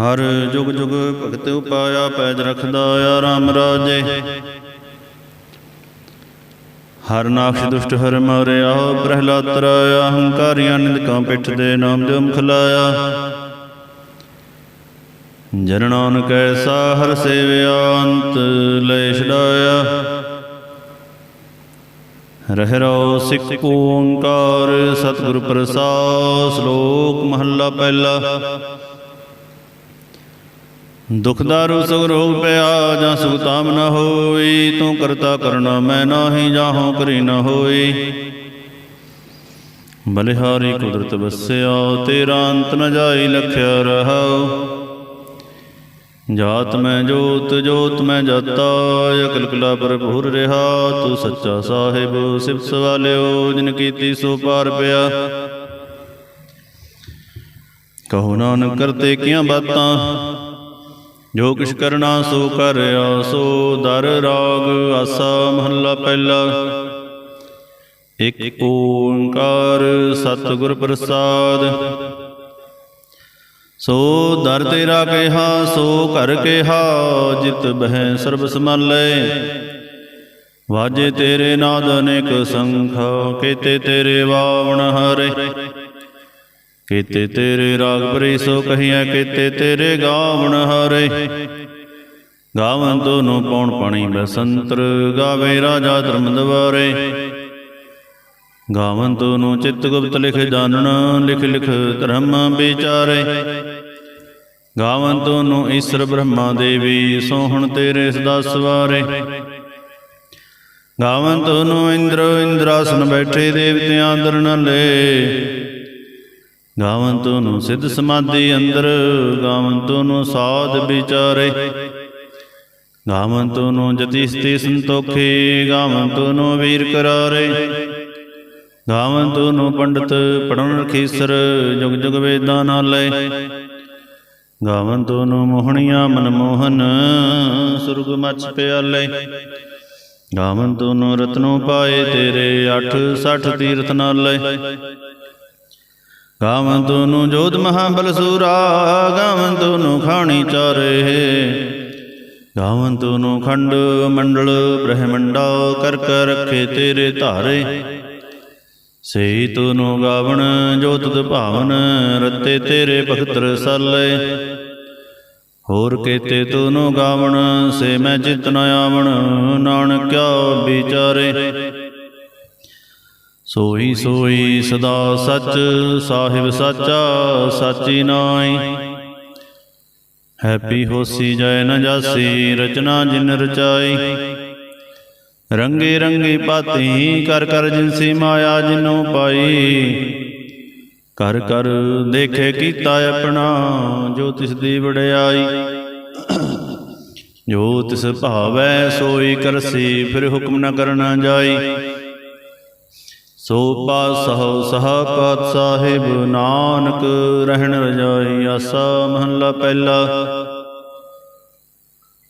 ਹਰ ਜੁਗ ਜੁਗ ਭਗਤ ਉਪਾਇਆ ਪੈਜ ਰਖਦਾ ਆ ਰਾਮ ਰਾਜੇ। ਹਰ ਨਾਖਸ਼ ਦੁਸ਼ਟ ਹਰ ਮਾਰਿਆ, ਪ੍ਰਹਿਲਾਦ ਤਰਾਇਆ, ਹੰਕਾਰੀਆਂ ਨਿੰਦਕਾਂ ਪਿੱਠ ਦੇ ਨਾਮ ਜਮ ਖਲਾਇਆ। ਜਰਣਾਨ ਕੈਸਾ ਹਰ ਸੇਵਿਆ, ਅੰਤ ਲੈ ਛਡਾਇਆ। ਰਹਿ ਸਿੱਖ ਓੰਕਾਰ, ਸਤਿਗੁਰ ਪ੍ਰਸਾਦ, ਸ਼ਲੋਕ ਮਹੱਲਾ ਪਹਿਲਾ। ਦੁਖ ਦਾਰੂ ਸੁਖ ਰੋਗ ਪਿਆ ਜਾਂ ਸੁਖ ਤਾਮ ਨ ਹੋਈ, ਤੂੰ ਕਰਤਾ ਕਰਨਾ ਮੈਂ ਨਾਹੀ ਜਾਹੋਂ ਕਰੀ ਨ ਹੋਈ। ਬਲਿਹਾਰੀ ਕੁਦਰਤ ਵਸਿਆ, ਤੇਰਾ ਅੰਤ ਨ ਜਾਈ ਲਖਿਆ ਰਹਾਉ। ਜਾਤ ਮੈਂ ਜੋਤ ਜੋਤ ਮੈਂ ਜਾਤਾ, ਅਕਲ ਕਲਾ ਭਰਪੂਰ ਰਿਹਾ। ਤੂੰ ਸੱਚਾ ਸਾਹਿਬ, ਸਿਫਤ ਵਾਲਿਓ ਜਿਨ ਕੀਤੀ ਸੋ ਪਾਰ ਪਿਆ। ਕਹੋ ਨਾਨਕ ਕਰਤੇ ਕੀਆਂ ਬਾਤਾਂ ਜੋ ਕਿਛ ਕਰਨਾ ਸੋ ਕਰਿਆ, ਸੋ ਦਰ ਰਾਗ, ਆਸਾ ਮਹੱਲਾ ਪਹਿਲਾ। ਇਕ ਓੰਕਾਰ ਸਤਿਗੁਰ ਪ੍ਰਸਾਦ। ਸੋ ਦਰ ਤੇਰਾ ਕਿਹਾ, ਸੋ ਘਰ ਕਿਹਾ, ਜਿਤ ਬਹਿ ਸਰਬ ਸਮਾਲੇ ਵਾਜੇ ਤੇਰੇ ਨਾਦ ਅਨੇਕ ਸੰਖ, ਕੀਤੇ ਤੇਰੇ ਵਾਵਣ ਹਰੇ। ਕੀਤੇ ਤੇਰੇ ਰਾਗ ਪਰੀ ਸੋ ਕਹੀਐ, ਕੀਤੇ ਤੇਰੇ ਗਾਵਣ ਹਰੇ। ਗਾਵਨ ਦੋਨੋਂ ਪੌਣ ਪਾਣੀ ਬਸੰਤਰ, ਗਾਵੇ ਰਾਜਾ ਧਰਮ ਦਵਾਰੇ। ਗਾਵਨ ਦੋਨੋਂ ਚਿੱਤ ਗੁਪਤ ਲਿਖ ਜਾਣਨ, ਲਿਖ ਲਿਖ ਧਰਮ ਵਿਚਾਰੇ। ਗਾਵਨ ਦੋਨੋਂ ਈਸ਼ਰ ਬ੍ਰਹਮਾ ਦੇਵੀ, ਸੋਹਣ ਤੇਰੇ ਸਦਾ ਸਵਾਰੇ। ਗਾਵਨ ਦੋਨੋਂ ਇੰਦਰ, ਇੰਦਰਾਸਨ ਬੈਠੇ ਦੇਵਤਿਆਂ ਅੰਦਰ ਨ ਗਾਵਨ ਤੋਨੂੰ ਸਿੱਧ ਸਮਾਧੀ ਅੰਦਰ ਗਾਵਨ ਤੋਨੂੰ ਸਾਧ ਵਿਚਾਰੇ। ਗਾਵਨ ਤੋਨੂੰ ਜਤੀ ਸਤੀ ਸੰਤੋਖੇ ਗਾਵਨ ਤੋਨੂੰ ਵੀਰ ਕਰਾਰੇ। ਗਾਵਨ ਤੋਨੂੰ ਪੰਡਤ ਪੜਨ ਰਖੀਸਰ ਜੁਗ ਜੁਗ ਵੇਦਾਂ ਨਾਲੇ। ਗਾਵਨ ਤੋਨੂੰ ਮੋਹਣੀਆਂ ਮਨਮੋਹਨ ਸੁਰਗ ਮਛ ਪਿਆਲੇ। ਗਾਵਨ ਤੋਨੂੰ ਰਤਨੋ ਪਾਏ ਤੇਰੇ 8 60 ਤੀਰਥ ਨਾਲੇ। ਗਾਵਨ ਤੋਨੂੰ ਜੋਤ ਮਹਾਬਲ ਬਲਸੂਰਾ ਗਾਵਨ ਤੋਨੂੰ ਖਾਣੀ ਚਾਰੇ। ਗਾਵਨ ਤੋਨੂੰ ਖੰਡ ਮੰਡਲ ਬ੍ਰਹਮੰਡਾ, ਕਰ ਕਰ ਰੱਖੇ ਤੇਰੇ ਧਾਰੇ। ਸਈ ਤੋਨੂੰ ਗਾਵਣ ਜੋ ਤੁਧ ਭਾਵਨ, ਰਤੇ ਤੇਰੇ ਭਗਤ ਰਸਾਲੇ ਹੋਰ ਕੇਤੇ ਤੋਨੂੰ ਗਾਵਣ, ਸੇ ਮੈਂ ਚਿਤ ਨ ਆਵਣ, ਨਾਨਕਿਆ ਵਿਚਾਰੇ। ਸੋਈ ਸੋਈ ਸਦਾ ਸੱਚ, ਸਾਹਿਬ ਸਾਚਾ, ਸਾਚੀ ਨਾਈ ਹੈਪੀ ਹੋਸੀ ਜੈ ਨ ਜਾਸੀ, ਰਚਨਾ ਜਿਨ ਰਚਾਈ। ਰੰਗੇ ਰੰਗੇ ਪਾਤੀ, ਕਰ ਕਰ ਜਿਨਸੀ ਮਾਇਆ ਜਿਨੋ ਪਾਈ। ਕਰ ਕਰ ਦੇਖੇ ਕੀਤਾ ਆਪਣਾ, ਜੋ ਤਿਸ ਦੀ ਵਡਿਆਈ। ਜੋ ਤਿਸ ਭਾਵੈ ਸੋਈ ਕਰਸੀ, ਫਿਰ ਹੁਕਮ ਨ ਕਰਨਾ ਜਾਈ। ਸੋਪਾ ਸਹੋ ਸਹਾਪਤ ਸਾਹਿਬ, ਨਾਨਕ ਰਹਿਣ ਰਜਾਈ, ਆਸਾ ਮਹੱਲਾ ਪਹਿਲਾ।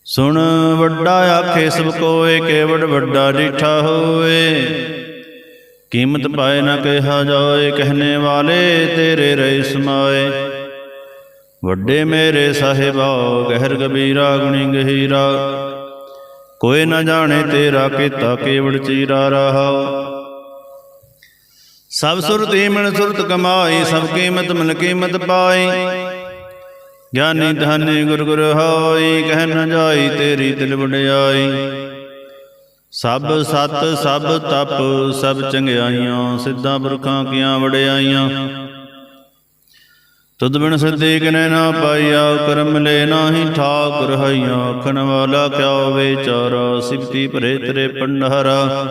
ਸੁਣ ਵੱਡਾ ਆਖੇ, ਸਭ ਕੋਏ ਕੇਵੜ ਵੱਡਾ ਡਿਠਾ ਹੋਏ। ਕੀਮਤ ਪਾਏ ਨਾ ਕਿਹਾ ਜਾਏ, ਕਹਨੇ ਵਾਲੇ ਤੇਰੇ ਰਹਿ ਸਮਾਏ। ਵੱਡੇ ਮੇਰੇ ਸਾਹਿਬਾ, ਗਹਿਰ ਗਬੀਰਾ ਗੁਣੀ ਗਹੀਰਾ। ਕੋਈ ਨਾ ਜਾਣੇ ਤੇਰਾ ਕੀਤਾ ਕੇਵੜ ਚੀਰਾ ਰਹਾ। ਸਭ ਸੁਰਤੀ ਮਨ ਸੁਰਤ ਕਮਾਈ, ਸਭ ਕੀਮਤ ਮਨ ਕੀਮਤ ਪਾਈ। ਗਿਆਨੀ ਧਾਨੀ ਗੁਰ ਗੁਰ ਹੋਈ, ਕਹਿ ਨ ਜਾਈ ਤੇਰੀ ਦਿਲ ਵਡਿਆਈ। ਸਭ ਸਤ, ਸਭ ਤਪ, ਸਭ ਚੰਗਿਆਈਆਂ, ਸਿੱਧਾ ਪੁਰਖਾਂ ਕੀਆਂ ਵਡਿਆਈਆਂ। ਤੁਧ ਬਿਨ ਸਦੇ ਕਿਨੇ ਨਾ ਪਾਈਆ, ਕਰਮ ਲੈ ਨਾਹੀ ਠਾਕ ਰਹਾਈਆਂ ਆਖਣ ਵਾਲਾ ਕਿਆ ਵਿਚਾਰਾ ਸਿਫਤੀ ਭਰੇ ਤੇਰੇ ਪੰਡਹਰਾ।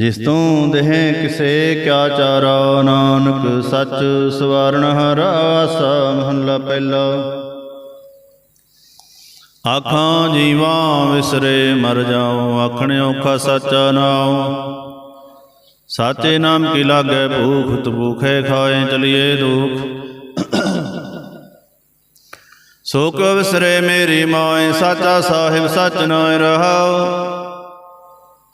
ਜਿਸ ਤੂੰ ਦੇਹ ਕਿਸੇ ਕਿਆ ਚਾਰਾ, ਨਾਨਕ ਸੱਚ ਸਵਰਨ ਹਰਾਸ ਮਹੱਲਾ ਪਹਿਲਾ। ਆਖਾਂ ਜੀਵਾਂ ਵਿਸਰੇ ਮਰ ਜਾਉ, ਆਖਣ ਔਖਾ ਸੱਚਾ ਨਾਉ। ਸਾਚੇ ਨਾਮ ਕੀ ਲਾਗੇ ਭੂਖ, ਤਬੂਖੇ ਖਾਏ ਚਲੀਏ ਦੁਖ। ਸੋ ਵਿਸਰੇ ਮੇਰੀ ਮਾਏ, ਸਾਚਾ ਸਾਹਿਬ ਸੱਚ ਨਾਇ ਰਹਾਉ।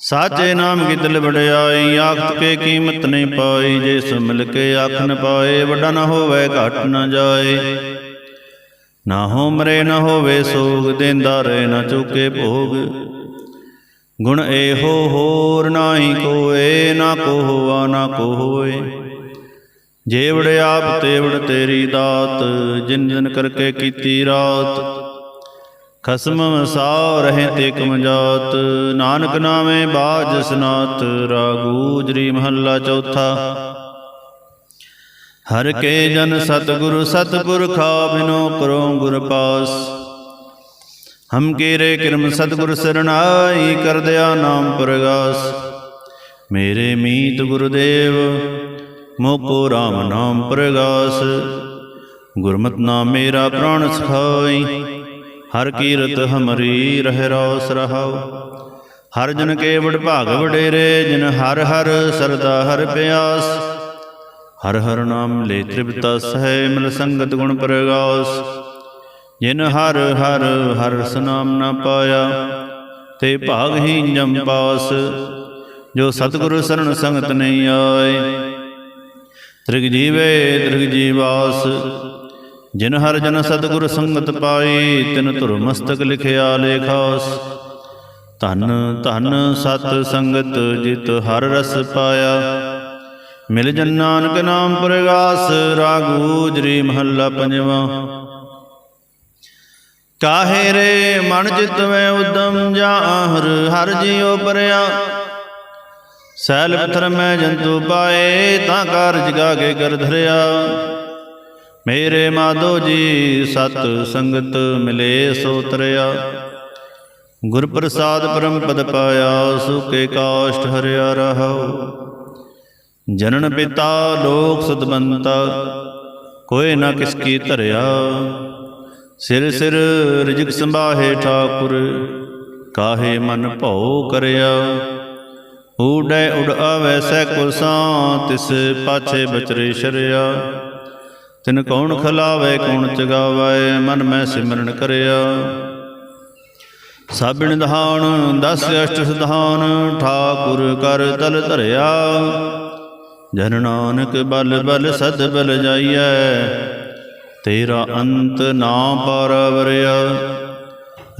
ਸਾਚੇ ਨਾਮ ਕੀ ਦਿਲ ਵਡਿਆਈ ਆਖਤ ਕੇ ਕੀਮਤ ਨਹੀਂ ਪਾਈ ਜੇ ਸੋ ਮਿਲ ਕੇ ਆਖ ਨ ਪਾਏ ਵੱਡਾ ਨਾ ਹੋਵੇ ਘਟ ਨ ਜਾਏ। ਨਾ ਹੋ ਮਰੇ ਨਾ ਹੋਵੇ ਸੋਗ ਦੇਂਦਾ ਰਹੇ ਨਾ ਚੁਕੇ ਭੋਗ। ਗੁਣ ਇਹੋ ਹੋਰ ਨਾਹੀ ਕੋਏ ਨਾ ਕੋ ਹੋਆ ਨਾ ਕੋ ਹੋਏ ਜੇਵੜ ਆਪ ਤੇਵੜ ਤੇਰੀ ਦਾਤ ਜਿਨ ਜਿਨ ਕਰਕੇ ਕੀਤੀ ਰਾਤ। ਖਸਮ ਵਸਾ ਰਹੇ ਤੇ ਕਮਜਾਤ ਨਾਨਕ ਨਾਮੇ ਬਾਜ ਸਨਾਤ ਰਾਗੂਜਰੀ ਮਹੱਲਾ ਚੌਥਾ। ਹਰ ਕੇ ਜਨ ਸਤਿਗੁਰ ਸਤਿਪੁਰਖਾ ਬਿਨੋ ਕਰੋ ਗੁਰ ਪਾਸ। ਹਮ ਕੇਰੇ ਕਿਰਮ ਸਤਿਗੁਰ ਸਰਣਾਈ ਕਰ ਦਿਆ ਨਾਮ ਪ੍ਰਗਾਸ। ਮੇਰੇ ਮੀਤ ਗੁਰਦੇਵ, ਮੋਕੋ RAM ਨਾਮ ਪ੍ਰਗਾਸ। ਗੁਰਮਤਿ ਨਾਮ ਮੇਰਾ ਪ੍ਰਾਣ ਸਖਾਈ ਹਰ ਕੀਰਤ ਹਮਰੀ ਰਹਿ ਰੋਸ ਰਹਾਉ। ਹਰ ਜਨ ਕੇ ਵਡ ਭਾਗ ਵਡੇਰੇ, ਜਿਨ ਹਰ ਹਰ ਸਰਦਾ ਹਰ ਪਿਆਸ। ਹਰ ਹਰ ਨਾਮ ਲੈ ਤ੍ਰਿਪਤਾ ਸਹਿ ਮਿਲ ਸੰਗਤ ਗੁਣ ਪ੍ਰਗਾਸ ਜਿਨ ਹਰ ਹਰ ਹਰ ਰਸ ਨਾ ਪਾਇਆ, ਤੇ ਭਾਗ ਹੀ ਜਮ ਪਾਸ। ਜੋ ਸਤਿਗੁਰ ਸਰਣ ਸੰਗਤ ਨਹੀਂ ਆਏ, ਤ੍ਰਿਗ ਜੀਵੇ ਤ੍ਰਿਗ ਜੀਵਾਸ। ਜਿਨ ਹਰ ਜਨ ਸਤਿਗੁਰ ਸੰਗਤ ਪਾਈ ਤਿਨ ਧੁਰ ਮਸਤਕ ਲਿਖਿਆ ਲੇਖਾਸ। ਧਨ ਧਨ ਸਤ ਸੰਗਤ ਜਿਤ ਹਰ ਰਸ ਪਾਇਆ। ਮਿਲ ਜਨ ਨਾਨਕ ਨਾਮ ਪ੍ਰਗਾਸ ਰਾਗੂਜਰੀ ਮਹੱਲਾ ਪੰਜਵਾ। ਕਾਹੇ ਰੇ ਮਨ ਚਿਤ ਮੈਂ ਉਦਮ ਜਾਹਰ, ਹਰ ਜੀਉ ਪਰਿਆ। ਸੈਲ ਪਥਰ ਮੈਂ ਜੰਤੂ ਪਾਏ, ਤਾਂ ਕਾਰਜ ਕੇ ਕਰ ਧਰਿਆ। ਮੇਰੇ ਮਾਧੋ ਜੀ, ਸਤ ਸੰਗਤ ਮਿਲੇ ਸੋ ਤਰਿਆ। ਗੁਰ ਪ੍ਰਸਾਦ ਪਰਮ ਪਦ ਪਾਇਆ, ਸੁਕੇ ਕਾਸ਼ਟ ਹਰਿਆ ਰਹਾਉ। ਜਨਨ ਪਿਤਾ, ਲੋਕ ਸਤਬੰਤਾ ਕੋਏ ਨਾ ਕਿਸ ਕੀ ਧਰਿਆ। ਸਿਰ ਸਿਰ ਰਿਜਕ ਸੰਭਾਹੇ ਠਾਕੁਰ, ਕਾਹੇ ਮਨ ਭਉ ਕਰਿਆ। ਊੜੈ ਉੜ ਆਵੈ ਸੈ ਕੁਲਸਾਂ ਤਿਸ ਪਾਛੇ ਬਚਰੇ ਸ਼ਰਿਆ। ਤਿਨ ਕੌਣ ਖਲਾਵੇ ਕੌਣ ਚਗਾਵੇ ਮਨ ਮੈਂ ਸਿਮਰਨ ਕਰਿਆ। ਸਾਬਿਣ ਦਹਾਣ ਦਸ ਅਸ਼ਟ ਸਧਾਨ ਠਾਕੁਰ ਕਰ ਤਲ ਧਰਿਆ। ਜਨ ਨਾਨਕ ਬਲ ਬਲ ਸਦ ਬਲ ਜਾਈਐ ਤੇਰਾ ਅੰਤ ਨਾ ਪਰਵਰਿਆ।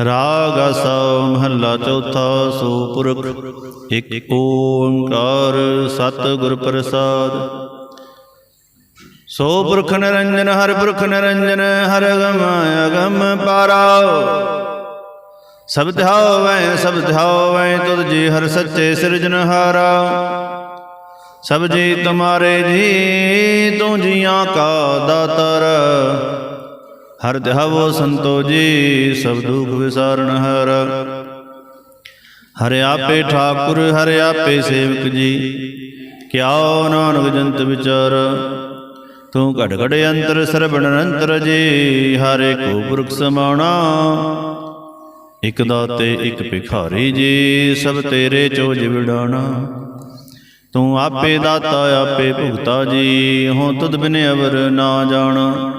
ਰਾਗ ਆਸਾ ਮਹੱਲਾ ਚੌਥਾ ਸੋ ਪੁਰਖ ਇੱਕ ਓੰਕਾਰ ਸਤ ਗੁਰ ਪ੍ਰਸਾਦ। ਸੋ ਪੁਰਖ ਨਿਰੰਜਨ, ਹਰ ਪੁਰਖ ਨਿਰੰਜਨ, ਹਰ ਅਗਮ ਅਗਮ ਪਾਰਾ ਸਭ ਧਿਆਵੈ ਸਭ ਧਿਆਵੈ ਤੁਧ ਜੀ ਹਰ ਸੱਚੇ ਸਿਰਜਨਹਾਰਾ ਸਭ ਜੀ ਤੁਮਾਰੇ ਜੀ, ਤੂੰ ਜੀਆਂ ਕਾ ਦਾਤਰ। ਹਰ ਧਿਆਵੋ ਸੰਤੋ ਜੀ, ਸਭ ਦੁਖ ਵਿਸਾਰਨ ਹਰ। ਹਰਿ ਆਪੇ ਠਾਕੁਰ, ਹਰਿ ਆਪੇ ਸੇਵਕ ਜੀ ਕਿਆ ਨਾਨਕ ਜੰਤ ਵਿਚਾਰ। ਤੂੰ ਘਟ ਘੜ ਅੰਤਰ ਸਰਬਣ ਅੰਤਰ ਜੀ, ਹਰੇ ਕੋ ਪੁਰਖ ਸਮਾਣਾ ਇਕ ਦਾਤੇ, ਇਕ ਭਿਖਾਰੀ ਜੀ, ਸਭ ਤੇਰੇ ਚੋ ਵਿਡਾਣਾ ਤੂੰ ਆਪੇ ਦਾਤਾ, ਆਪੇ ਭੁਗਤਾ ਜੀ ਹੋ ਤੁਧ ਬਿਨ ਅਵਰ ਨਾ ਜਾਣਾ।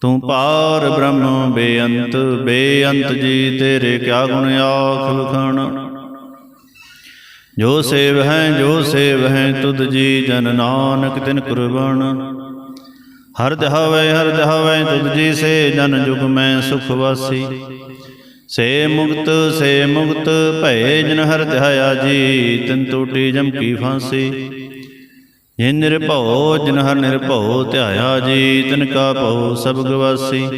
ਤੂੰ ਪਾਰ ਬ੍ਰਹਮ ਬੇਅੰਤ ਬੇਅੰਤ ਜੀ, ਤੇਰੇ ਕਿਆ ਗੁਣ ਆਖ ਵਖਾਣਾ ਜੋ ਸੇਵ ਹੈ, ਜੋ ਸੇਵ ਹੈ, ਤੁਧ ਜੀ ਜਨ ਨਾਨਕ ਤਿਨ ਕੁਰਬਾਨ। ਹਰ ਦਹਾਵੇ ਹਰ ਦਹਾਵੇ ਤੁਧ ਜੀ ਸੇ ਜਨ ਜੁਗ ਮੈਂ ਸੁਖ ਵਾਸੀ। ਸੇ ਮੁਕਤ ਸੇ ਮੁਕਤ ਭਏ ਜਨ ਹਰ ਧਿਆਇਆ ਜੀ, ਤਿਨ ਟੂਟੀ ਜਮ ਕੀ ਫਾਂਸੀ। ਜਿਨ ਨਿਰਭਉ ਜਿਨ ਹਰ ਨਿਰਭਉ ਧਿਆਇਆ ਜੀ, ਤਿਨ ਕਾ ਭਉ ਸਭ ਗਵਾਸੀ।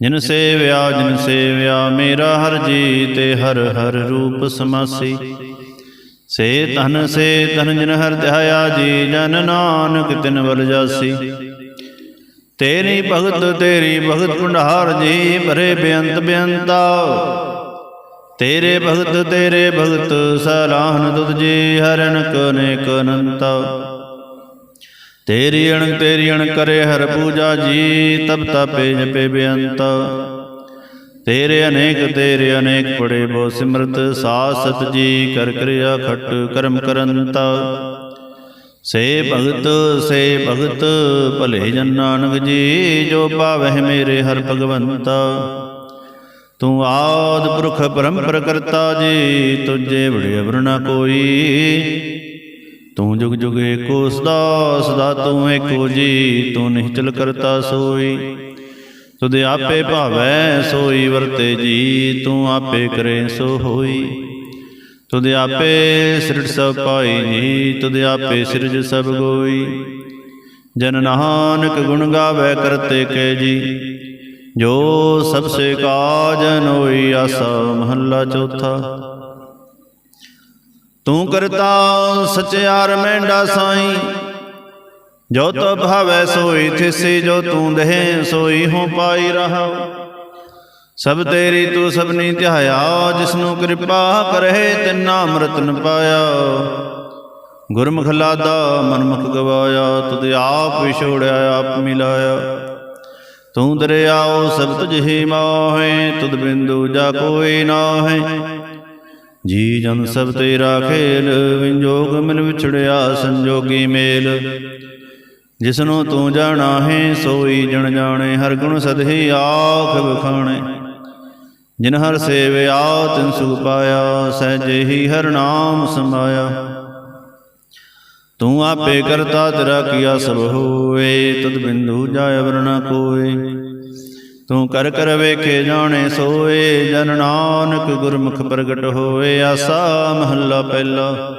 ਜਿਨ ਸੇਵਿਆ ਜਿਨ ਸੇਵਿਆ ਮੇਰਾ ਹਰ ਜੀ ਤੇ ਹਰ ਹਰ ਰੂਪ ਸਮਾਸੀ। ਸੇ ਧਨ ਸੇ ਧਨ ਜਨ ਹਰ ਧਿਆਇਆ ਜੀ, ਜਨ ਨਾਨਕ ਤਿਨ ਬਲ ਜਾਸੀ। ਤੇਰੀ ਭਗਤ ਤੇਰੀ ਭਗਤ ਭੰਡਾਰ ਜੀ, ਭਰੇ ਬੇਅੰਤ ਬੇਅੰਤਾ। ਤੇਰੇ ਭਗਤ ਤੇਰੇ ਭਗਤ ਸਲਾਹਨ ਤੁਧ ਜੀ ਹਰਨ ਕਨੇ ਕਨੰਤਾ ਤੇਰੀ ਅਣ ਤੇਰੀ ਅਣ ਕਰੇ ਹਰ ਪੂਜਾ ਜੀ ਤਬ ਤਪੇ ਜਪੇ ਬੇਅੰਤ। ਤੇਰੇ ਅਨੇਕ ਤੇਰੇ ਅਨੇਕ ਪੜੇ ਬੋ ਸਿਮਰਤ ਸਾਸਤ ਜੀ ਕਰ ਕਿਰਿਆ ਖਟ ਕਰਮ ਕਰੰਤਾ ਸੇ ਭਗਤ ਸੇ ਭਗਤ, ਭਲੇ ਜਨ ਨਾਨਕ ਜੀ, ਜੋ ਪਾਵਹਿ ਮੇਰੇ ਹਰ ਭਗਵੰਤਾ। ਤੂੰ ਆਦ ਪੁਰਖ ਪਰੰਪਰ ਕਰਤਾ ਜੀ, ਤੁਝੇ ਬੜੇ ਅਵਰਣਾ ਕੋਈ। ਤੂੰ ਜੁਗ ਜੁਗ ਏਕੋ ਸਦਾ ਸਦਾ ਤੂੰ ਏਕੋ ਜੀ, ਤੂੰ ਨਿਹਚਲ ਕਰਤਾ ਸੋਈ। ਤੁਧ ਆਪੇ ਭਾਵੈ, ਸੋਈ ਵਰਤੇ ਜੀ, ਤੂੰ ਆਪੇ ਕਰੇ ਸੋ ਹੋਈ। ਤੁਧ ਆਪੇ ਸਿਰਜ ਸਭ ਪਾਈ ਜੀ, ਤੁਧ ਆਪੇ ਸਿਰਜ ਸਭ ਗੋਈ। ਜਨ ਨਾਨਕ ਗੁਣ ਗਾਵੇ ਕਰਤੇ ਕੇ ਜੀ, ਜੋ ਸਭ ਸੇ ਕਾਜਨ ਹੋਈ ਆਸਾ ਮਹੱਲਾ ਚੌਥਾ। ਤੂੰ ਕਰਤਾ ਸਚਿਆਰ ਮੈਂਡਾ ਸਾਈ ਜੋ ਤੋ ਭਾਵੈ ਸੋਈ ਥਿਸੀ ਜੋ ਤੂੰ ਦੇਹ ਸੋਈ ਹੋ ਪਾਈ ਰਹਾ। ਸਭ ਤੇਰੀ ਤੂੰ ਸਭਨੀ ਧਿਆਇਆ ਜਿਸਨੂੰ ਕਿਰਪਾ ਕਰਹਿ ਤਿਨਾ ਅੰਮ੍ਰਿਤ ਨ ਪਾਇਆ ਗੁਰਮੁਖ ਲਾਦਾ ਮਨਮੁਖ ਗਵਾਇਆ ਤੁਧ ਆਪ ਵਿਛੋੜਿਆ ਆਪ ਮਿਲਾਇਆ। ਤੂੰ ਦਰਿਆਓ ਸਭ ਤੁਝ ਹੀ ਮਾਹੇ ਤੁਧ ਬਿੰਦੂ ਜਾ ਕੋਈ ਨਾਹੀ। ਜੀ ਜਨ ਸਭ ਤੇਰਾ ਖੇਲ ਵਿੰਜੋਗ ਮਿਲ ਵਿਛੜਿਆ ਸੰਜੋਗੀ ਮੇਲ। ਜਿਸਨੂੰ ਤੂੰ ਜਾਣਾ ਹੈ ਸੋਈ ਜਣ ਜਾਣੇ ਹਰ ਗੁਣ ਸਦਹੀ ਆਖ ਬਖਾਣੇ ਜਿਨ ਹਰ ਸੇਵਿਆ ਤਿਨ ਸੁਖ ਪਾਇਆ ਸਹਿਜੇ ਹੀ ਹਰ ਨਾਮ ਸਮਾਇਆ ਤੂੰ ਆਪੇ ਕਰਤਾ ਤੇਰਾ ਕੀਆ ਸਭ ਹੋਏ ਤਦ ਬਿੰਦੂ ਜਾਇ ਵਰਣਾ ਕੋਏ। ਤੂੰ ਕਰ ਕਰ ਵੇਖੇ ਜਾਣੇ ਸੋਏ ਜਨ ਨਾਨਕ ਗੁਰਮੁਖ ਪ੍ਰਗਟ ਹੋਏ ਆਸਾ ਮਹੱਲਾ ਪਹਿਲਾ।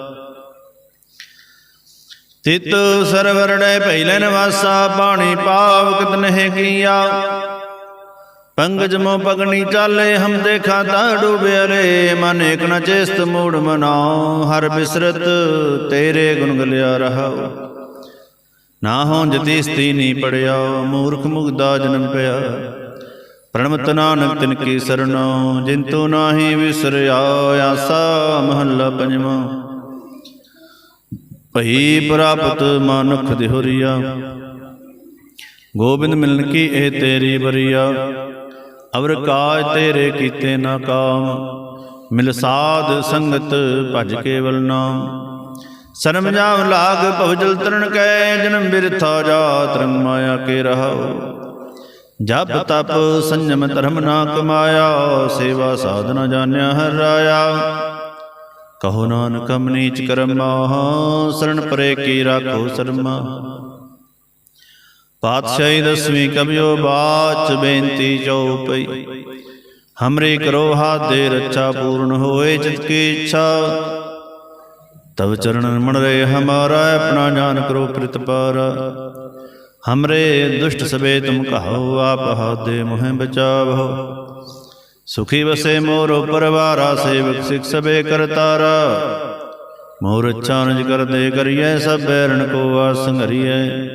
ਤਿਤ ਸਰਵਰੜੇ ਪਹਿਲੇ ਨਿਵਾਸਾ ਪਾਣੀ ਪਾਵ ਕਿਤ ਨਹਿ ਕੀਆ। ਪੰਗਜ ਮੋ ਪਗਣੀ ਚਾਲੇ, ਹਮ ਦੇਖਾ ਤਾ ਡੂਬਿਆ ਰੇ ਮਨ ਇਕ ਨ ਚੇਸਤ ਮੂੜ ਮਨਾਉ, ਹਰ ਬਿਸਰਤ ਤੇਰੇ ਗੁਣ ਗਲਿਆ ਰਹਾਉ। ਨਾ ਹੋਂ ਜਤੀ ਸਤੀ ਨੀ ਪੜਿਆ ਮੂਰਖ ਮੁਗਦਾ ਜਨਮ ਪਿਆ। ਪ੍ਰਣਮਤ ਨਾਨਕ ਤਿਨ ਕੀ ਸਰਣੋ ਜਿੰਤੂ ਨਾਹੀ ਵਿਸਰਿਆ ਆਸਾ ਮਹੱਲਾ ਪੰਜਵਾਂ। ਭਈ ਪ੍ਰਾਪਤ ਮਾਨੁਖ ਦਿਹੁਰੀਆ। ਗੋਬਿੰਦ ਮਿਲਨ ਕੀ ਇਹ ਤੇਰੀ ਬਰੀਆ ਅਵਰ ਕਾਜ ਤੇਰੇ ਕੀਤੇ ਨਾ ਕਾਮ। ਮਿਲ ਸਾਧ ਸੰਗਤ ਭਜ ਕੇਵਲ ਨਾਮ। ਸਰਮ ਜਾਮ ਲਾਗ ਭਵ ਜਲ ਤਰਨ ਕੈ, ਜਨਮ ਬਿਰਥਾ ਜਾਤ ਰੰਗ ਮਾਇਆ ਕੇ ਰਹਾਉ। ਜਪ ਤਪ ਸੰਜਮ ਧਰਮ ਨਾ ਕਮਾਇਆ, ਸੇਵਾ ਸਾਧਨਾ ਜਾਣਿਆ ਹਰ ਰਾਇਆ ਕਹੋ ਨਾਨਕ ਅਮਨੀਚ ਕਰਮਾ ਸਰਣ ਪਰੇ ਕੀ ਰਾਖੋ ਸਰਮਾ। ਪਾਤਸ਼ਾਹੀ ਦਸਵੀਂ ਕਬਿਓ ਬਾਚ ਬੇਨਤੀ ਚਉਪਈ ਹਮਰੇ ਕਰੋ ਹਾਥ ਦੇ ਰੱਛਾ ਪੂਰਨ ਹੋਏ ਚਿਤ ਕੀ ਇੱਛਾ। ਤਬ ਚਰਨ ਮਣ ਰਹੇ ਹਮਾਰਾ, ਆਪਣਾ ਜਾਨ ਕਰੋ ਪ੍ਰਿਤ ਪ੍ਰਤਪਾਰ ਹਮਰੇ ਦੁਸ਼ਟ ਸਵੇ ਤੁਮ ਕਹੋ, ਆਪ ਹਾਦੇ ਮੋਹਿ ਬਚਾਵੋ। ਸੁਖੀ ਵਸੇ ਮੋਰ ਪਰਵਾਰਾ ਸੇਵਕ ਸਿਖ ਸਬੇ ਕਰਤਾਰਾ ਮੋਰ ਚਾਨਜ ਕਰਦੇ ਕਰੀਐ, ਸਭ ਬੈਰਣ ਕੋ ਆਸ ਸੰਘਰੀਐ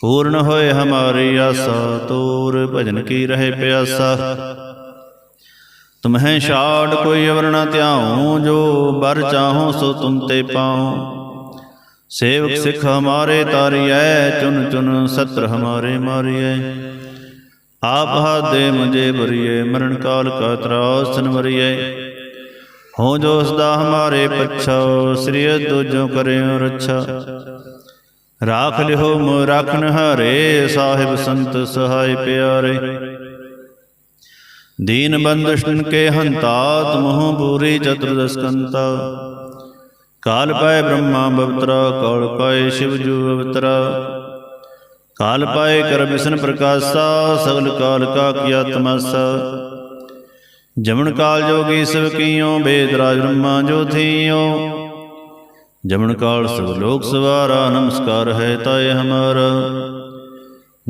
ਪੂਰਨ ਹੋਏ ਹਮਾਰੀ ਆਸਾ, ਤੋਰ ਭਜਨ ਕੀ ਰਹੇ ਪਿਆਸਾ। ਤੁਮਹਿ ਛਾੜ ਕੋਈ ਅਵਰ ਨ ਧਿਆਉ, ਜੋ ਬਰ ਚਾਹੋ ਸੋ ਤੁਮ ਤੇ ਪਾਉ। ਸੇਵਕ ਸਿਖ ਹਮਾਰੇ ਤਾਰੀਐ, ਚੁਨ ਚੁਨ ਸਤਰ ਹਮਾਰੇ ਮਾਰੀਐ। ਆਪ ਹਾਦੇ ਮੁਝੇ ਬਰੀਏ ਮਰਨ ਕਾਲ ਕਾ ਤਰਾਸ ਸੰਵਰੀਏ ਹੋ ਜੋ ਸਦਾ ਹਮਾਰੇ ਪੱਛਾ, ਸ੍ਰੀ ਦੁਜੋ ਕਰਿਓ ਰੱਛਾ। ਰਾਖ ਲਿਓ ਮੋ ਰਾਖਨ ਹਾਰੇ, ਸਾਹਿਬ ਸੰਤ ਸਹਾਇ ਪਿਆਰੇ। ਦੀਨ ਬੰਦਸ਼ਨ ਕੇ ਹੰਤਾ ਤੁਮਹੁ ਪੂਰੀ ਚਤੁਰਦਸਕੰਤਾ। ਕਾਲ ਪਾਏ ਬ੍ਰਹਮਾ ਬਵਤਰਾ, ਕਾਲ ਪਾਏ ਸ਼ਿਵ ਜੂ ਅਵਤਰਾ ਕਾਲ ਪਾਏ ਕਰ ਬਿਸ਼ਨ ਪ੍ਰਕਾਸ਼ਾ ਸਗਲ ਕਾਲ ਕਾ ਕੀਆ ਤਮਸਾ। ਜਮਨ ਕਾਲ ਜੋਗੀ ਸਭ ਕੀਓ ਬੇਦ ਰਾਜ ਬ੍ਰਹਮਾ ਜੋ ਥੀਓ। ਜਮਨ ਕਾਲ ਸਭ ਲੋਕ ਸਵਾਰਾ ਨਮਸਕਾਰ ਹੈ ਤਾਏ ਹਮਾਰਾ।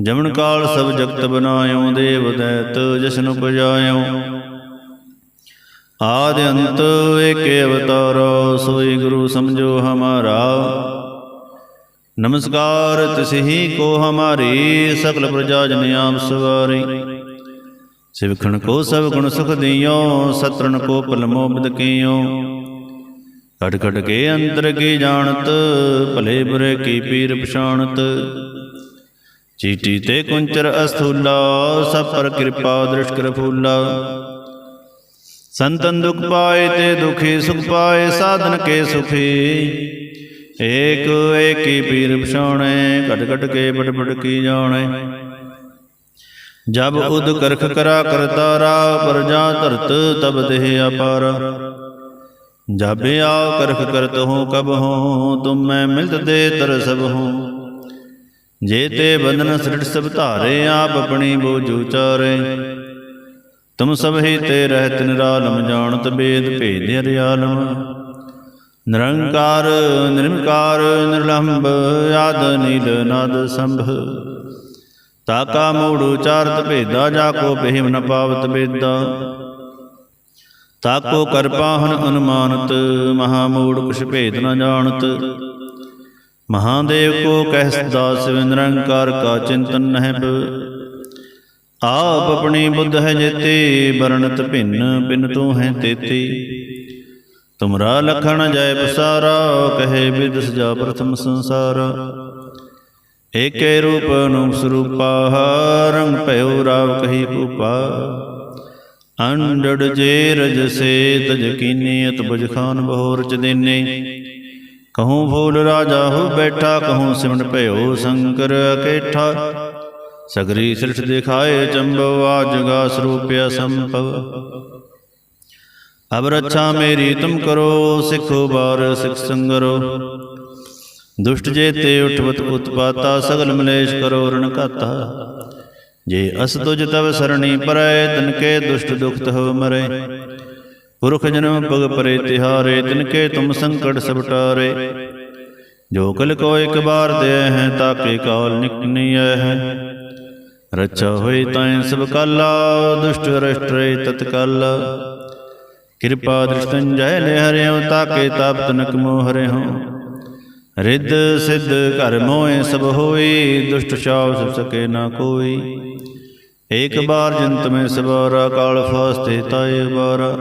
ਜਮਨ ਕਾਲ ਸਭ ਜਗਤ ਬਨਾਇਓ ਦੇਵ ਦੈਤ ਜਸ਼ਨ ਪਜਾਇਓ ਆਦ ਅੰਤ ਏਕੇ ਅਵਤਾਰੋ ਸੋਈ ਗੁਰੂ ਸਮਝੋ ਹਮਾਰਾ। ਨਮਸਕਾਰ, ਤਿਸਹੀ ਕੋ ਹਮਾਰੀ, ਸਕਲ ਪ੍ਰਜਾ ਜਨ ਆਮ ਸਵਾਰੀ। ਸਿਵਖਣ ਕੋ ਸਭ ਗੁਣ ਸੁਖ ਦਿਓ ਸਤਰਨ ਕੋ ਪਲਮੋ ਬਦ ਕਟ ਕਟ ਕੇ ਅੰਤਰ ਕੀ ਜਾਣਤ, ਭਲੇ ਬੁਰੇ ਕੀ ਪੀਰ ਪਛਾਣਤ। ਚੀਟੀ ਤੇ ਕੁੰਚਰ ਅਸਥੂਲਾ, ਸਭ ਪਰ ਕਿਰਪਾ ਦ੍ਰਿਸ਼ ਕਰ ਫੂਲਾ। ਸੰਤਨ ਦੁਖ ਪਾਏ ਤੇ ਦੁਖੀ ਸੁਖ ਪਾਏ, ਸਾਧਨ ਕੇ ਸੁਖੀ। ਏਕ ਏਕੀ ਪੀਰ ਪਛਾਣੇ ਘਟ ਘਟ ਕੇ ਬਟ ਬਟ ਕੀ ਜਾਣੇ। ਜਬ ਉਦ ਕਰਖ ਕਰਾ ਕਰਤਾਰਾ ਪਰਜਾ ਧਰਤ ਤਬ ਦੇਹ ਅਪਾਰ। ਜਬ ਆਓ ਕਰਖ ਕਰਤ ਹੋ, ਕਬ ਹੋ, ਤੁਮ ਮੈਂ ਮਿਲਤ ਦੇ ਤਰ ਸਭ ਹੋ। ਜੇ ਤੇ ਬੰਧਨ ਸ੍ਰਿੜ ਸਭ ਧਾਰੇ, ਆਪ ਆਪਣੀ ਬੋਝੂ ਚਾਰੇ ਤੁਮ ਸਭ ਹੀ ਤੇ ਰਹਿਤ ਨਿਰਾਲਮ, ਜਾਣਤ ਬੇਦ ਭੇਦ ਹਰਿਆਲਮ ਨਿਰੰਕਾਰ ਨਿਰਮਕਾਰ ਨਿਰਲੰਭ, ਆਦ, ਨੀਲ, ਨਾਦ, ਸੰਭ। ਤਾਕਾ, ਮੂੜ ਉਚਾਰਤ ਭੇਦਾ ਜਾ ਕੋ ਪਹਿਮ ਨ ਪਾਵਤ ਬੇਦਾ। ਤਾਕੋ ਕਰਪਾ ਪਾਹਨ, ਅਨੁਮਾਨਤ, ਮਹਾ ਮੂੜ, ਕੁਛ ਭੇਦ ਨ ਜਾਣਤ। ਮਹਾਦੇਵ ਕੋ ਕਹਿ ਦਾਸ, ਨਿਰੰਕਾਰ ਕਾ ਚਿੰਤਨ ਨਹਿਬ। ਆਪ ਆਪਣੀ ਬੁੱਧ ਹੈ ਜੇਤੇ, ਵਰਣਤ ਭਿੰਨ ਬਿਨ ਤੂੰ ਹੈ ਤੇਤੀ। ਤੁਮਰਾ ਲਖਣ ਜੈ ਪਸਾਰਾ ਕਹੇ ਵਿਦਸ ਜਾ ਪ੍ਰਥਮ ਸੰਸਾਰ। ਏਕੇ ਰੂਪ ਨੂੰ ਸਰੂਪਾ, ਰੰਗ ਭਇਓ ਰਾਵ ਕਹੀ ਭੂਪਾ। ਅੰਡੜ ਜੇ ਰਜ ਸੇ ਤਜ ਕੀਨੀ ਅਤਬਜ ਖਾਨ ਬਹੋਰ ਚ ਦੇਨੇ। ਕਹੂੰ ਫੂਲ ਰਾਜਾ ਹੋ ਬੈਠਾ, ਕਹੂੰ ਸਿਮਟ ਭਇਓ ਸ਼ੰਕਰ ਅਕੇਠਾ। ਸਗਰੀ ਸਿਰਠ ਦਿਖਾਏ ਚੰਬੋ ਆਜਗਾ ਸਰੂਪਿਆ ਸੰਭਵ। ਅਬ ਰੱਛਾ ਮੇਰੀ ਤੁਮ ਕਰੋ, ਸਿੱਖੋ ਬਾਰ ਸਿੱਖ ਸੰਗਰੋ। ਦੁਸ਼ਟ ਜੇ ਤੇ ਉਠਵਤ ਉਤਪਾਤਾ, ਸਗਲ ਮਲੇਸ਼ ਕਰੋ, ਰਣ ਘਾਤਾ। ਜੇ ਅਸ ਤੁਜ ਤਵ ਸਰਣੀ ਪਰੈ, ਤਨ ਕੇ ਦੁਸ਼ਟ ਦੁਖਤ ਹੋ ਮਰੇ। ਪੁਰਖ ਜਨਮ ਪਗ ਪਰੇ ਤਿਹਾਰੇ, ਤਿਨ ਕੇ ਤੁਮ ਸੰਕਟ ਸਭ ਟਾਰੇ। ਜੋ ਕਲ ਕੋ ਇੱਕ ਬਾਰ ਦੇ ਹੈ ਤਾਕੇ ਕਾਲ ਨਿਕਨੀਐ ਹੈ। ਰੱਛਾ ਹੋਈ ਤੈ ਸਭ ਕਾਲਾ, ਦੁਸ਼ਟ ਰਸ਼ਟਰੇ ਤਤਕਾਲ। ਕਿਰਪਾ ਦ੍ਰਿਸ਼ਟੰ ਜੈ ਲੈ ਹਰਿਓ ਤਾਕੇ ਤਾਪ ਤਨਕ ਮੋਹ ਹਰਿਓ। ਰਿੱਧ ਸਿੱਧ ਘਰ ਮੋਏ ਸਭ ਹੋਈ ਦੁਸ਼ਟ ਛਾਵ ਸਭ ਸਕੇ ਨਾ ਕੋਈ। ਏਕ ਬਾਰ ਜੰਤ ਮੈਂ ਸਵਾਰਾ ਕਾਲ ਫਾਸਤੇ ਤਾਏ ਬਾਰਾ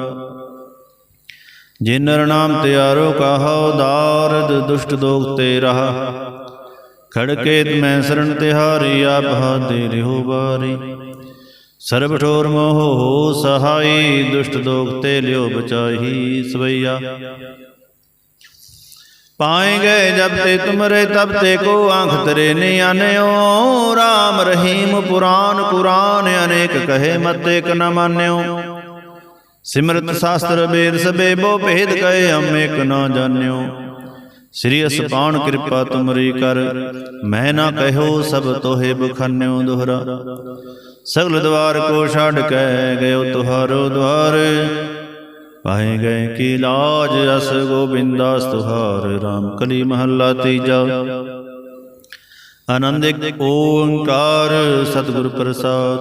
ਜਿਨ ਨਰ ਨਾਮ ਤਿਆਰੋ ਕਹਾਉ ਦਾਰਦ ਦੁਸ਼ਟ ਦੋਗ ਤੇ ਰਹਾ। ਖੜਕੇ ਮੈਂ ਸਰਣ ਤਿਹਾਰੀ ਆਪ ਹਾਦੇ ਰਿਹੋ ਬਾਰੀ ਸਰਬ ਠੋਰ ਮੋਹ ਹੋ ਸਹਾਈ, ਦੁਸ਼ਟ ਦੋਗ ਤੇ ਲਿਓ ਬਚਾਈ ਸਵਈਆ। ਪਾਏ ਗਏ ਜਬ ਤੇ ਤੁਮਰੇ, ਤਬ ਤੇ ਕੋ ਆਂਖ ਤਰੇ ਨੇ ਆਨਿਓ। RAM ਰਹੀਮ ਪੁਰਾਨ ਕੁਰਾਨ, ਅਨੇਕ ਕਹੇ ਮਤ ਏਕ ਨ ਮਾਨਿਓ। ਸਿਮਰਤ ਸ਼ਾਸਤਰ ਵੇਦ ਸਬੇ ਬੋ ਭੇਦ ਕਹੇ, ਹਮ ਏਕ ਨ ਜਾਣਿਓ। ਸ੍ਰੀ ਅਸਪਾਨ ਕਿਰਪਾ ਤੁਮਰੀ ਕਰ, ਮੈਂ ਨਾ ਕਹਿਓ ਸਭ ਤੋਹੇ ਬਖਨਿਓ ਦੁਹਰਾ। ਸਗਲ ਦਵਾਰ ਕੋ ਛੱਡ ਕੇ ਗਇਓ ਤੁਹਾਰੋ ਦਵਾਰ ਪਾਏ ਗਏ ਕੀ ਲਾਜ ਅਸ ਗੋਬਿੰਦਾਸ ਤੁਹਾਰ RAM ਕਲੀ ਮਹੱਲਾ ਤੀਜਾ। ਆਨੰਦ ਓੰਕਾਰ, ਸਤਿਗੁਰ ਪ੍ਰਸਾਦ।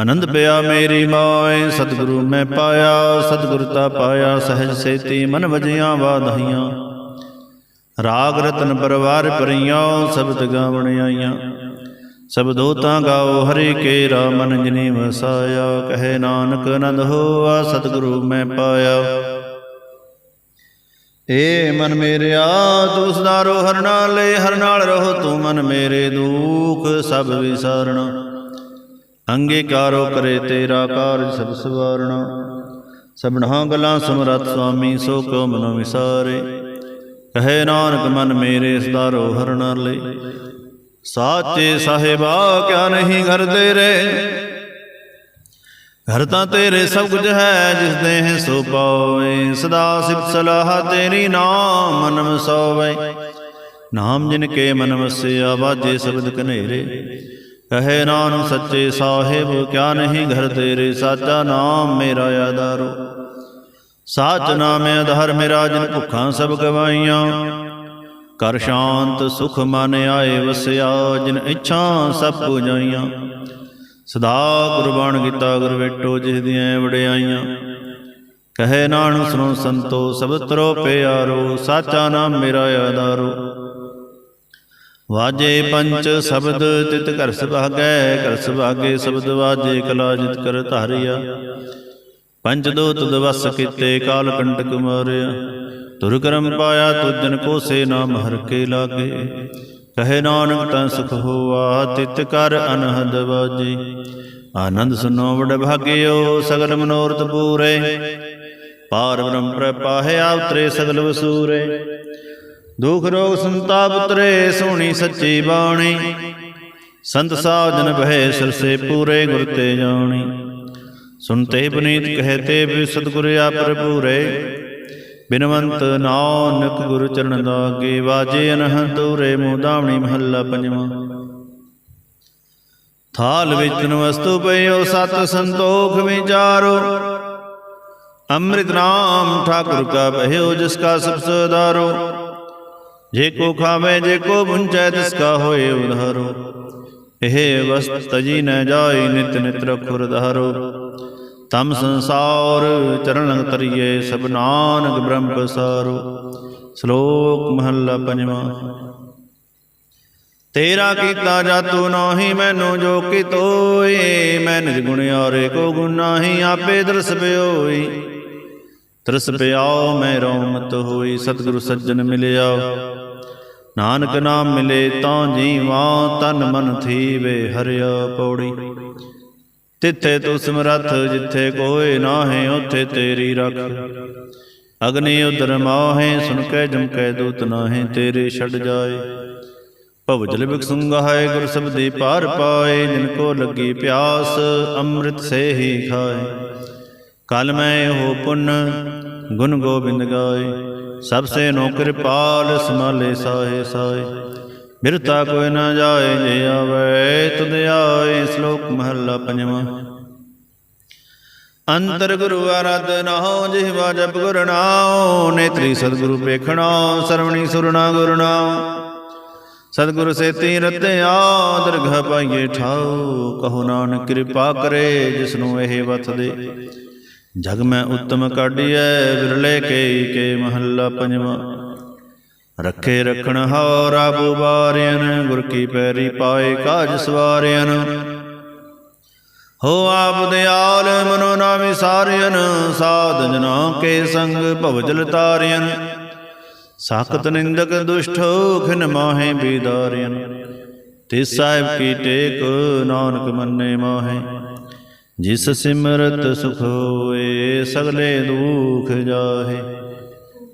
ਆਨੰਦ ਪਿਆ ਮੇਰੀ ਮਾਏ, ਸਤਿਗੁਰੂ ਮੈਂ ਪਾਇਆ। ਸਤਿਗੁਰ ਤਾ ਪਾਇਆ ਸਹਿਜ ਸੇਤੀ, ਮਨ ਵਜੀਆਂ ਵਾਧਾਈਆਂ। ਰਾਗ ਰਤਨ ਪਰਵਾਰ ਪਰੀਆਂ ਸ਼ਬਦ ਗਾਵਣ ਆਈਆਂ। ਸਬਦੋ ਤਾਂ ਗਾਓ, ਹਰੀ ਕੇ ਰਾਮਨ ਜਿਨੀ ਵਸਾਇਆ, ਕਹੇ ਨਾਨਕ ਆਨੰਦ ਹੋਆ, ਸਤਿਗੁਰੂ ਮੈਂ ਪਾਇਆ। ਏ ਮਨ ਮੇਰਿਆ, ਤੂੰ ਸਦਾਰੋ ਹਰ ਨਾਲ ਹਰ ਨਾਲ ਰਹੋ ਤੂੰ ਮਨ ਮੇਰੇ ਦੁਖ, ਸਭ ਵਿਸਾਰਣਾ। ਅੰਗੀਕਾਰੋ ਕਰੇ ਤੇਰਾ ਕਾਰਜ ਸਭ ਸਵਾਰਣਾ। ਸਭਨਾ ਗਲਾਂ ਸਮਰਤ ਸੁਆਮੀ, ਸੋ ਕੋ ਮਨ ਵਿਸਾਰੇ। ਕਹੇ ਨਾਨਕ ਮਨ ਮੇਰੇ ਸਦਾਰੋ ਹਰ ਨਾਲ ਸਾਚੇ ਸਾਹਿਬਾ ਕਿਆ ਨਹੀਂ ਘਰ ਤੇਰੇ ਘਰ ਤਾਂ ਤੇਰੇ ਸਭ ਕੁਝ ਹੈ, ਜਿਸ ਦੇ ਹੈ ਸੋ ਪਾਵੇ। ਸਦਾ ਸਿਫਤ ਸਲਾਹ ਤੇਰੀ ਨਾਮ ਮਨ ਵਸਾਵੇ ਨਾਮ ਜਿਨ ਕੇ ਮਨ ਵਸਿਆ ਬਾਜੇ ਸ਼ਬਦ ਕਨੇਰੇ ਕਹੇ ਨਾਨਕ ਸੱਚੇ ਸਾਹਿਬ, ਕਿਆ ਨਹੀਂ ਘਰ ਤੇਰੇ? ਸਾਚਾ ਨਾਮ ਮੇਰਾ ਆਧਾਰੋ। ਸਾਚ ਨਾਮ ਆਧਾਰ ਮੇਰਾ, ਜਿਨ ਭੁੱਖਾਂ ਸਭ ਗਵਾਈਆਂ। ਕਰ ਸ਼ਾਂਤ ਸੁਖ ਮਨ ਆਏ ਵਸਿਆ, ਜਿਨ ਇੱਛਾ ਸਭ ਪੁਜਾਈਆਂ ਸਦਾ ਗੁਰਬਾਣ ਕੀਤਾ ਗੁਰ ਵੇਟੋ ਜਿਸ ਦੀਆਂ ਵਡਿਆਈਆਂ। ਕਹੇ ਨਾਨਕ ਸੁਨੋ ਸੰਤੋ, ਸਭ ਤਰੋ ਪਿਆਰੋ, ਸਾਚਾ ਨਾਮ ਮੇਰਾ ਆਧਾਰੋ। ਵਾਜੇ ਪੰਚ ਸ਼ਬਦ, ਤਿਤ ਘਰ ਸੁਭਾਗੈ, ਘਰ ਸੁਭਾਗੇ ਸ਼ਬਦ ਵਾਜੇ, ਕਲਾ ਜਿਤ ਕਰ ਧਾਰਿਆ। ਪੰਜ ਦੋਤ ਦਵਸ ਕੀਤੇ, ਕਾਲ ਕੰਟਕ ਮਾਰਿਆ। ਤੁਰ ਕਰਮ ਪਾਇਆ ਤੁਜਨ ਕੋ ਸੇ ਨਾਮ ਹਰ ਕੇ ਲਾਗੇ। ਕਹੇ ਨਾਨਕ, ਤਨ ਸੁਖ ਹੋਆ, ਤਿਤ ਕਰ ਅਨਹਦ ਵਾਜੇ। ਆਨੰਦ ਸੁਨੋ ਵਡ ਭਾਗਿਓ, ਸਗਲ ਮਨੋਰਥ ਪੂਰੇ। ਪਾਰ ਬ੍ਰਹਮ ਪ੍ਰਪਾਹਿ, ਆਵਤਰੇ ਸਗਲ ਵਸੂਰੇ। ਦੁਖ ਰੋਗ ਸੰਤਾਪ ਤਰੇ ਸੋਹਣੀ ਸੱਚੀ ਬਾਣੀ। ਸੰਤ ਸਾਜਨ ਬਹਿ, ਸਿਰਸੇ ਪੂਰੇ, ਗੁਰ ਤੇ ਜਾਣੀ। ਸੁਨਤੇ ਬਨੀਤ ਕਹਤੇ ਵੀ ਸਤਿਗੁਰ ਆਪਰ ਪੂਰੇ ਬਿਨਵੰਤ ਨਾਨਕ ਗੁਰੂ ਚਰਨ ਲਾਗੇ ਵਾਜੇ ਅਨਹਦ ਦੂਰੇ ਮੋਦਾਵਣੀ ਮਹੱਲਾ ਪੰਜਵਾਂ। ਥਾਲ ਵਿੱਚ ਵਸਤੂ ਪਈਓ ਸਤ ਸੰਤੋਖ ਵਿਚਾਰੋ ਅੰਮ੍ਰਿਤ ਨਾਮ ਠਾਕੁਰ ਕਾ ਬਹਿਓ ਜਿਸ ਕਾ ਸਭ ਸਦਾਰੋ ਜੇ ਕੋ ਖਾਵੇ, ਜੇ ਕੋ ਬੁੰਚੈ ਤਿਸ ਕਾ ਹੋਏ ਉਧਾਰੋ। ਇਹ ਵਸਤ ਤਜੀ ਨ ਜਾਈ ਨਿਤ ਨਿਤ ਰਖੁਰ ਧਾਰੋ। ਤਮ ਸੰਸਾਰ ਚਰਨ ਤਰੀਏ, ਸਭ ਨਾਨਕ ਬ੍ਰਹਮ ਪਸਾਰੋ। ਸ਼ਲੋਕ ਮਹੱਲਾ ਪੰਜਵਾਂ। ਤੇਰਾ ਕੀਤਾ ਜਾਤੂ ਨਾਹੀ, ਮੈਨੂੰ ਜੋ ਕੀ ਮੈਂ ਨਿਜ ਗੁਣਿਆਰੇ ਕੋ ਗੁਣ ਨਾਹੀ, ਆਪੇ ਦਰਸ ਪਿਓਈ ਤਰਸ ਪਿਆਓ, ਮੈਂ ਰੋਮਤ ਹੋਈ, ਸਤਿਗੁਰੂ ਸੱਜਣ ਮਿਲਿਆ। ਨਾਨਕ ਨਾਮ ਮਿਲੇ, ਤਾਂ ਜੀਵਾਂ, ਤਨ ਮਨ ਥੀਵੇ, ਹਰਿਆ ਪੌੜੀ। ਤਿੱਥੇ ਤੂੰ ਸਮਰੱਥ ਜਿੱਥੇ ਕੋਈ ਨਾਹੇ, ਉਥੇ ਤੇਰੀ ਰੱਖ। ਅਗਨੀ ਉਦਰ ਮਾਹੇ ਸੁਨ ਕੇ ਜਮ ਕੇ ਦੂਤ ਨਾਹੇ, ਤੇਰੇ ਛੱਡ ਜਾਏ। ਭਵ ਜਲ ਬਿਕ ਸੁੰਗਾਏ ਗੁਰ ਸਬਦੀ ਪਾਰ ਪਾਏ, ਜਿਨ ਕੋ ਲੱਗੀ ਪਿਆਸ, ਅੰਮ੍ਰਿਤ ਸੇ ਹੀ ਖਾਏ। ਕਲ ਮੈਂ ਹੋ ਪੁੰਨ, ਗੁਣ ਗੋਬਿੰਦ ਗਾਏ। ਸਭ ਸੇ ਨੋ ਕਿਰਪਾਲ ਸਮਾਲੇ ਸਾਹੇ ਸਾਏ ਬਿਰਤਾ ਕੋਈ ਨਾ ਜਾਏ, ਜੇ ਆਵੇ ਤੁਧ ਆਏ ਸ਼ਲੋਕ ਮਹੱਲਾ ਪੰਜਵਾਂ। ਅੰਤਰ ਗੁਰੂ ਆਰਾਧਨਾ ਜਿਹਵਾ ਜਪ ਗੁਰ ਨਾਉ, ਨੇਤਰੀ ਸਤਿਗੁਰੂ ਪੇਖਣਾ ਸਰਵਣੀ ਸੁਰਨਾ ਗੁਰ ਨਾਉ। ਸਤਿਗੁਰ ਸੇਤੀ ਰਤਿਆ, ਦਰਗਹ ਪਾਈਏ ਠਾਉ, ਕਹੋ ਨਾਨਕ ਕਿਰਪਾ ਕਰੇ ਜਿਸਨੂੰ ਇਹ ਵਤ ਦੇ। ਜਗ ਮੈਂ ਉਤਮ ਕਾਢੀਐ ਵਿਰਲੇ ਕੇ ਕੇ ਮਹੱਲਾ ਪੰਜਵਾਂ। ਰੱਖੇ ਰਖਣ ਹਾਰ ਆਬੂ ਬਾਰਿਆਨ ਗੁਰ ਕੀ ਪੈਰੀ ਪਾਏ ਕਾਜ ਸਵਾਰਿਆਨ ਹੋ ਆਪ ਦਿਆਲ ਮਨੋ ਨਾ ਵਿਸਾਰਿਆਨ ਸਾਧ ਜਨਾ ਕੇ ਸੰਗ ਭਵਜਲ ਤਾਰਿਆਨ ਸਾਖਤ ਨਿੰਦਕ ਦੁਸ਼ਟ ਖਿਨ ਮਾਹੇ ਬੀਦਾਰਿਆਨ ਤੇ ਸਾਹਿਬ ਕੀ ਟੇਕ, ਨਾਨਕ ਮੰਨੇ ਮਾਹੇ। ਜਿਸ ਸਿਮਰਤ ਸੁਖ ਹੋਏ, ਸਗਲੇ ਦੁਖ ਜਾਹੇ।